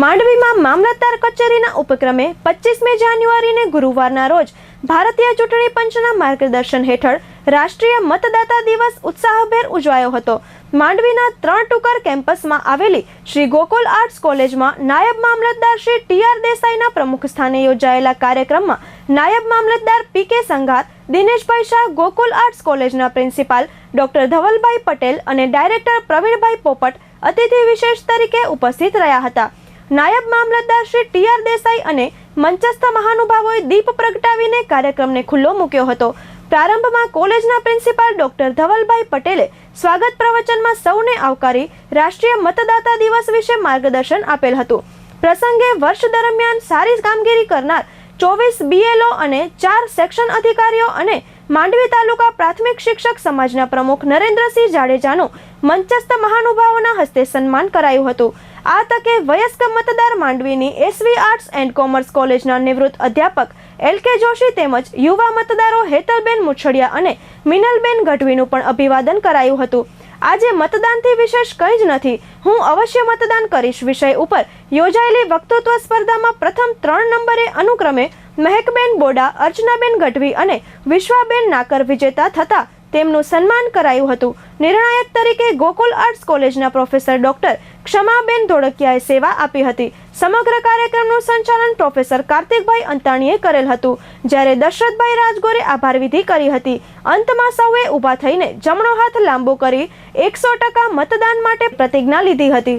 માંડવીમાં મામલતદાર કચેરીના ઉપક્રમે પચીસમી જાન્યુઆરીને ગુરુવારના રોજ ભારતીય ચૂંટણી પંચના માર્ગદર્શન હેઠળ રાષ્ટ્રીય મતદાતા દિવસ ઉત્સાહભેર ઉજવાયો હતો. માંડવીના ત્રણ ટુકર કેમ્પસમાં આવેલી શ્રી ગોકુલ આર્ટ્સ કોલેજમાં નાયબ મામલતદાર શ્રી ટી આર દેસાઈના પ્રમુખ સ્થાને યોજાયેલા કાર્યક્રમમાં નાયબ મામલતદાર P K Sanghar, Dineshbhai Shah Gokul arts કોલેજના પ્રિન્સિપાલ ડોક્ટર ધવલભાઈ પટેલ અને ડાયરેક્ટર પ્રવીણભાઈ પોપટ અતિથિ વિશેષ તરીકે ઉપસ્થિત રહ્યા હતા. નાયબ મામલતદાર શ્રી ટી આર દેસાઈ અને મંચસ્થ મહાનુભાવોએ દીપ પ્રગટાવીને કાર્યક્રમને ખુલ્લો મૂક્યો હતો. પ્રારંભમાં કોલેજના પ્રિન્સિપાલ ડોક્ટર ધવલભાઈ પટેલે સ્વાગત પ્રવચનમાં સૌને આવકારી રાષ્ટ્રીય મતદાતા દિવસ વિશે માર્ગદર્શન આપેલ હતું. પ્રસંગે વર્ષ દરમિયાન સારી કામગીરી કરનાર ચોવીસ બીએલઓ અને ચાર સેક્શન અધિકારીઓ અને માંડવી તાલુકા પ્રાથમિક શિક્ષક સમાજના પ્રમુખ નરેન્દ્રસિંહ જાડેજાનું મંચસ્થ મહાનુભાવોના હસ્તે સન્માન કરાયું હતું. આ તકે વયસ્ક મતદાર માંડવીની એસવી આર્ટ્સ એન્ડ કોમર્સ કોલેજના નિવૃત્ત અધ્યાપક એલ કે જોશી તેમજ યુવા મતદારો હેતલબેન મુછડિયા અને મિનલબેન ગઢવીનું પણ અભિવાદન કરાયું હતું. આજે મતદાનથી વિશેષ કંઈ જ નથી. હું અવશ્ય મતદાન કરીશ. વિષય ઉપર યોજાયેલી વક્તૃત્વ સ્પર્ધામાં પ્રથમ ત્રણ નંબરે અનુક્રમે મહેકબેન બોડા, અર્ચનાબેન ગઢવી અને વિશ્વાબેન નાકર વિજેતા થતા તેમનું સન્માન કરાયું હતું. નિર્ણાયક તરીકે ગોકુલ આર્ટ્સ કોલેજના પ્રોફેસર ડોક્ટર ક્ષમાબેન ધોળકિયાએ સેવા આપી હતી. સમગ્ર કાર્યક્રમનું સંચાલન પ્રોફેસર કાર્તિકભાઈ અંતાણીએ કરેલ હતું, જ્યારે દશરથભાઈ રાજગોરે આભાર વિધિ કરી હતી. અંતમાં સૌએ ઊભા થઈને જમણો હાથ લાંબો કરી એકસો ટકા મતદાન માટે પ્રતિજ્ઞા લીધી હતી.